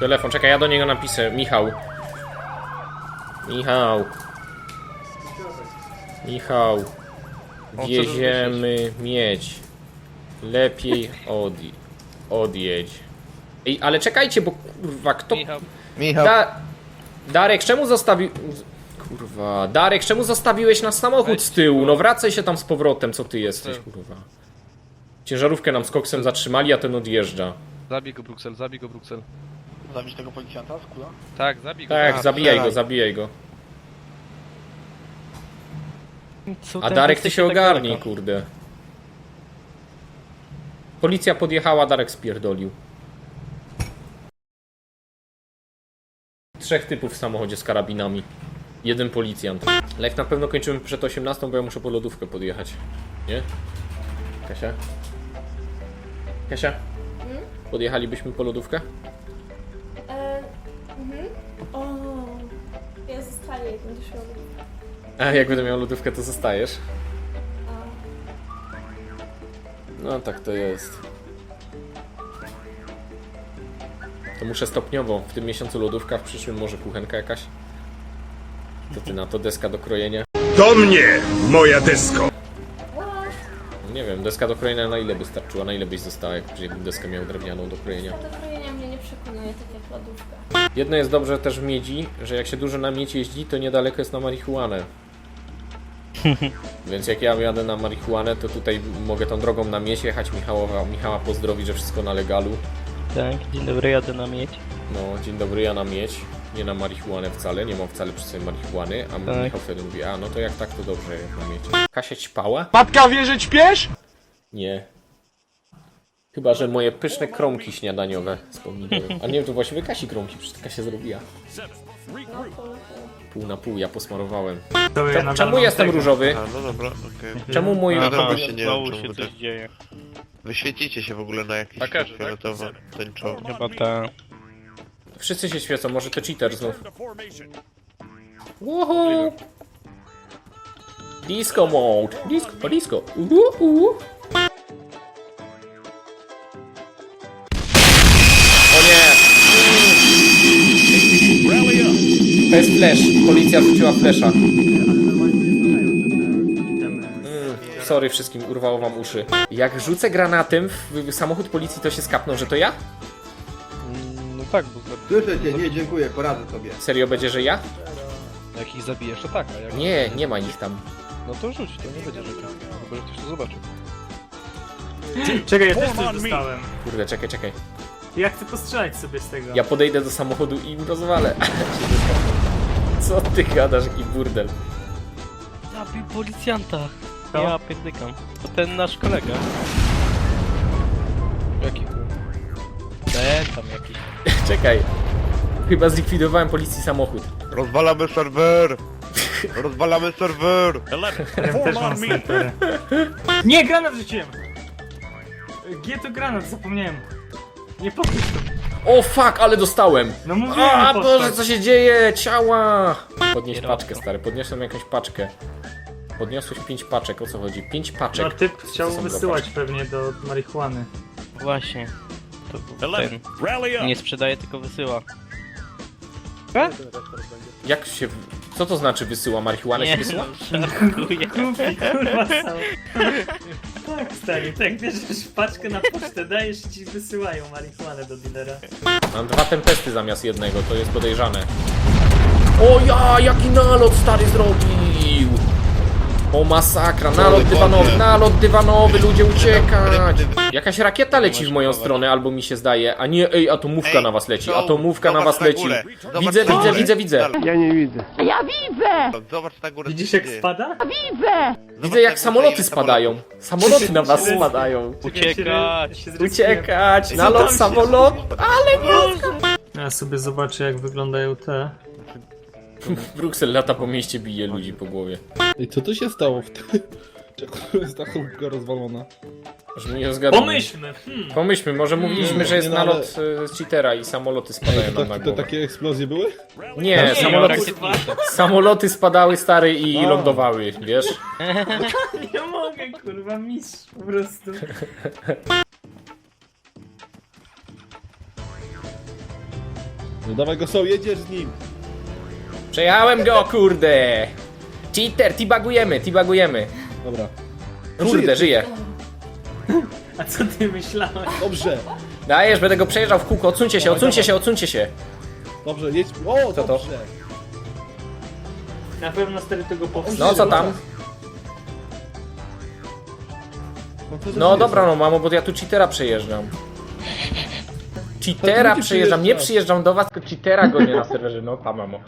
Telefon, czekaj, ja do niego napiszę. Michał. Michał. Michał. Wieziemy miedź. Lepiej odj odjedź. Ej, ale czekajcie, bo kurwa, kto... Michał. Michał, Da Darek, czemu zostawił... Kurwa, Darek, czemu zostawiłeś nasz samochód z tyłu? No wracaj się tam z powrotem, co ty jesteś, kurwa. Ciężarówkę nam z koksem zatrzymali, a ten odjeżdża. Zabij go Bruksel, zabij go Bruksel. Zabić tego policjanta w kula? Tak, zabij go. Tak, A, zabijaj go, strzelaj. zabijaj go. Co A ten Darek, ty jesteś się tak ogarnij, daleko? kurde. Policja podjechała, Darek spierdolił. Trzech typów w samochodzie z karabinami. Jeden policjant. Live na pewno kończymy przed 18, bo ja muszę po lodówkę podjechać. Nie? Kasia? Kasia? Podjechalibyśmy po lodówkę? A jak będę miał lodówkę, to zostajesz? No tak to jest. To muszę stopniowo. W tym miesiącu lodówka, w przyszłym może kuchenka jakaś. To ty na to deska do krojenia? Do mnie, moja desko! Nie wiem, deska do krojenia na ile by starczyła, na ile byś została, jak jakbym deskę miał drewnianą do krojenia. Do krojenia mnie nie przekonuje, tak jak lodówka. Jedno jest dobrze też w miedzi, że jak się dużo na miedź jeździ, to niedaleko jest na marihuanę. Więc jak ja jadę na marihuanę, to tutaj mogę tą drogą na miedź jechać, Michałowa, Michała pozdrowić, że wszystko na legalu. Tak, dzień dobry, jadę na miedź. No, dzień dobry, ja na miedź. Nie na marihuanę wcale, nie mam wcale przy sobie marihuany, a Tak. Michał wtedy mówi, a no to jak tak, to dobrze, jak na miedź. Kasia ćpała? Matka wie, że śpiesz? Nie. Chyba, że moje pyszne kromki śniadaniowe pomidorem. A nie, to właściwie Kasi kromki, przecież Kasia zrobiła. No, pół, na pół, ja posmarowałem. Czemu, czemu jestem tego. różowy? A, no dobra, okej. Czemu mój... A, Aha, dobra, właśnie nie wiem, czemu się coś tak. dzieje. Wyświecicie się w ogóle na jakiś tak? fioletowo tęczowy. Chyba ta... Wszyscy się świecą, może to cheater znów. Woohoo! Disco mode! Disco, disco! Uhu, uhu. O nie! To jest flash. Policja rzuciła flasha. Mm, sorry wszystkim, urwało wam uszy. Jak rzucę granatem w w samochód policji, to się skapną, że to ja? Tak, bo za- Słyszę cię, nie dziękuję, poradzę sobie. Serio będzie, że ja? jak ich zabijesz, to tak, a jak... Nie, nie ma ich tam. No to rzuć, to nie będzie rzeczy. Chyba, że ktoś to zobaczy. Czekaj, ja też coś dostałem. Kurde, czekaj, czekaj. Ja chcę postrzelać sobie z tego. Ja podejdę do samochodu i im rozwalę. Co ty gadasz, jaki burdel? Zabił policjanta. Ja pierdykam. To ten nasz kolega. Jaki? Ten tam jakiś. Czekaj. Chyba zlikwidowałem policji samochód. Rozwalamy serwer! Rozwalamy serwer! Ja też mam snajperę. Nie, granat rzuciłem! G to granat, zapomniałem. Nie podnieś to. O fuck, ale dostałem! No mówiłem, A Boże, co się dzieje? Ciała! Podnieś paczkę, stary. Podniosłem jakąś paczkę. Podniosłeś pięć paczek, o co chodzi? Pięć paczek. No typ Co chciał to są za wysyłać paczki? pewnie do marihuany. Właśnie. To był ten. Nie sprzedaje, tylko wysyła. Jak się... Co to znaczy wysyła? Marihuanę się wysyła? żartuję. Głupi, kurwa są. Tak, stary, tak bierzesz paczkę na pocztę, dajesz i ci wysyłają marihuanę do dealera. Mam dwa tempesty zamiast jednego, to jest podejrzane. O ja, jaki nalot stary zrobił! O masakra, nalot dywanowy, nalot dywanowy, ludzie uciekać! Jakaś rakieta leci w moją stronę, albo mi się zdaje, a nie, ej, atomówka na was leci, atomówka na zobacz was leci. Zobacz Widzę, na widzę, górę. widzę, widzę. Zobacz na górę. Widzisz jak spada? Zobacz Widzę na jak samoloty spadają. Samoloty na was spadają. Uciekać. Ja. Uciekać, nalot tam się samolot. Ja sobie zobaczę jak wyglądają te. Bruksel lata po mieście bije ludzi po głowie. I co tu się stało w tym? Czemu jest ta chałupka rozwalona? Nie. Pomyślmy! Hmm. Pomyślmy, może mówiliśmy, że jest Nie, no, ale- nalot e, z cheatera i samoloty spadają Ej, nam to, na to głowę. takie eksplozje były? Nie, Nie, samoloty, rakietnice. samoloty spadały stary i A. lądowały, wiesz? Nie mogę, kurwa, mistrz po prostu. No dawaj go są, jedziesz z nim. Przejechałem go, kurde! Cheater, tibagujemy, tibagujemy. Dobra. Kurde, żyje. A co ty myślałeś? Dobrze, Dajesz, będę go przejeżdżał w kółko, odsuńcie się, Dawaj, odsuńcie dawaj. się, odsuńcie się. dobrze, jedź. O, to? dobrze. Na pewno stary tego powstrzymał. No co tam? No, to No jest- dobra, no mamo, bo ja tu cheatera przejeżdżam. Cheatera ty przejeżdżam, nie przyjeżdżasz. przyjeżdżam do was, tylko cheatera gonię na serwerze, no tam mamo.